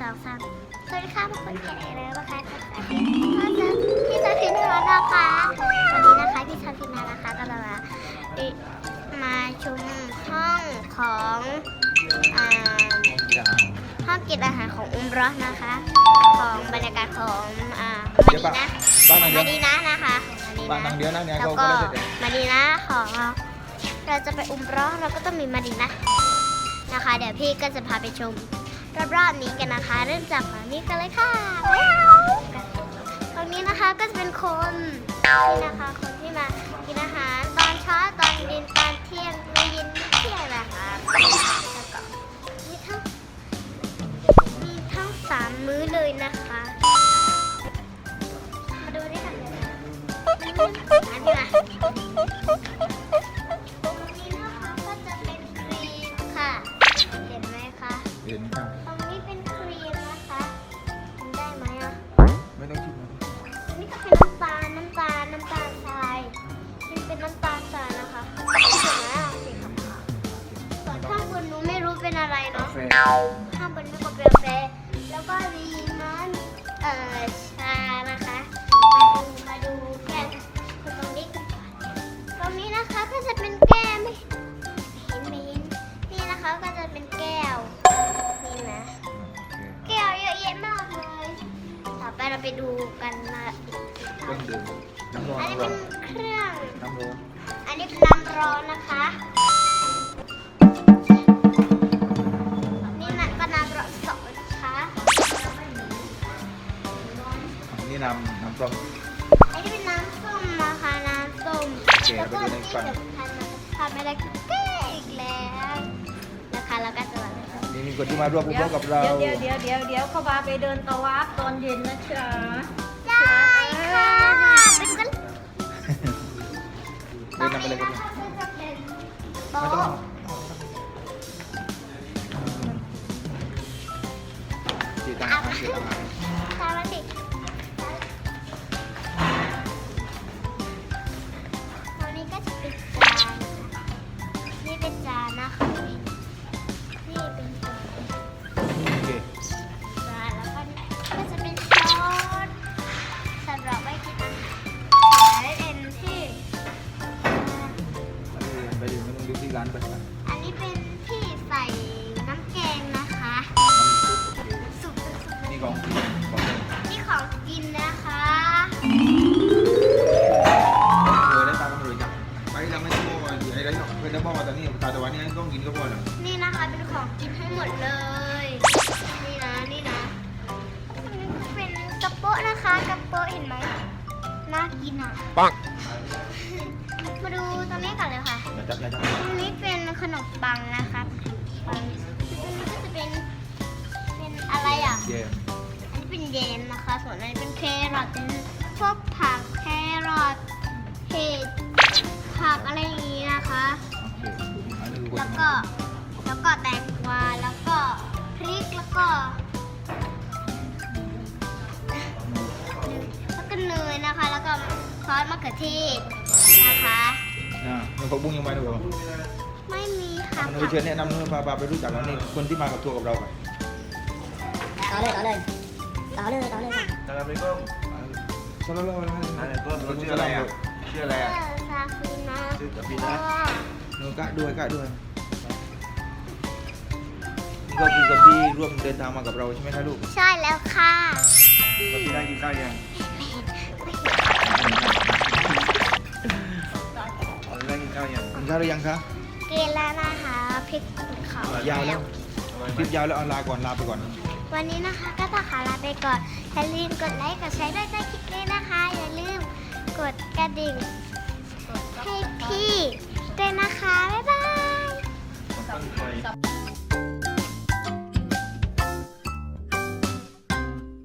สองสามสวัสดีค่ะทุกคนแก่เลยนะคะก็จะพี่ชาพินทร์นะคะวันนี้นะคะพี่ชาพินทร์นะคะก็จะมามาชมห้องของอ่าห้องกินอาหารของอุมเรอนะคะ ของบรรยากาศของอ่ามาดีนะบ้านนางเดีมายวดีนะนะคะมาดีบ้านนางเดียวนะเนี่ยแล้วเขาก็ก็ได้แต่มาดีนะของเราเราจะไปอุมเร้อเราก็ต้องมีมาดีนะนะคะ เดี๋ยวพี่ก็จะพาไปชม รอบๆนี้กันนะคะ เริ่มจากฝั่งนี้กันเลยค่ะว้าวตรงนี้นะคะก็จะเป็นคนนี่นะคะคนที่มากินอาหารตอนเช้าตอนเย็นตอนเที่ยงมื้อเย็นมื้อเที่ยงนะคะแล้วก็มีทั้งมีทั้งสามมื้อเลยนะคะมาดูด้วยกันเลยนะอันนี้นะตรงนี้นะคะก็จะเป็นครีมค่ะเห็นไหมคะ ข้างบนนี่ก็เป็นกาแฟแล้วก็มีมันเอ่อชานะคะ มาดูมาดูแก้วคือตรงนี้กันก่อนตรงนี้นะคะก็จะเป็นแก้วไม่เห็นไม่เห็นนี่นะคะก็จะเป็นแก้วนี่นะ แก้วเยอะแยะมากเลยต่อไปเราไปดูกันนะอีกเครื่องดื่มน้ำร้อนอันนี้เป็นนเครื่องน้ำร้อนอันนี้เป็นน้ำร้อนนะคะ ส้ม อันนี้เป็นน้ำส้มนะคะน้ำส้มโอเคแล้วก็ไปดูในที่ฟันสำคัญนะคะทำอะไรก็แก้อีกแล้วนะคะแล้วก็จะมาเลยค่ะนี่มีคนที่มาร่วมร่วมกับเรา เดี๋ยวเดี๋ยวเดี๋ยวเดี๋ยวเขาพาไปเดินตะวับตอนเย็นนะจ๊ะได้ค่ะไปดูกันเดินนำไปเลยครับต่อไปนะคะก็จะเป็นไม่โต๊ต้องะจีตังอาหารจีตังอ เลย นี่นะนี่นะอันนี้เป็นกระโปะนะคะกระโปะเห็นไหมน่ากินอะปังมาดูตรงนี้ก่อนเลยค่ะอย่าจับอย่าจับตรงนี้เป็นขนมปังนะคะปังตรงนี้ก็จะเป็นเป็นอะไรอะเย่อันนี้เป็นเยนนะคะ ส่วนอันนี้เป็นแครอทเป็นพวกผักแครอทเห็ดผักอะไรอย่างนี้นะคะโอเคอันนี้คือคนแล้วก็แล้วก็แตง อสมะเขือเทศนะคะ อ่ามันผักบุ้งยังไงนะบอกไม่มีค่ะมันผักเชิญแนะนำนู่นพาพาไปรู้จักแล้วนี่คนที่มากับทัวร์กับเราไปต่อเลยต่อเลยต่อเลยต่อเลย Assalamualaikum. สลาลา Assalamualaikum. Lu ชื่ออะไรอะชื่ออะไรเออะอซาฟินะชื่อกะปิเพราะนะว่าหนูกะด้วยกะด้วยนี่ก็คือคนที่ร่วมเดินทางมากับเราใช่ไหมคะลูก ใช่แล้วค่ะ กะปิได้กินข้าวยังาได้กินข้าวยังกินข้าวหรือยังคะเกลานะคะพริกเขายาวแล้วคลิปยาวแล้วเอาลาก่อนลาไปก่อน วันนี้นะคะก็ต้องขอลาไปก่อนอย่าลืมกดไลค์กดแชร์ด้วยใต้คลิปนี้นะคะ อย่าลืมกดกระดิ่งให้พี่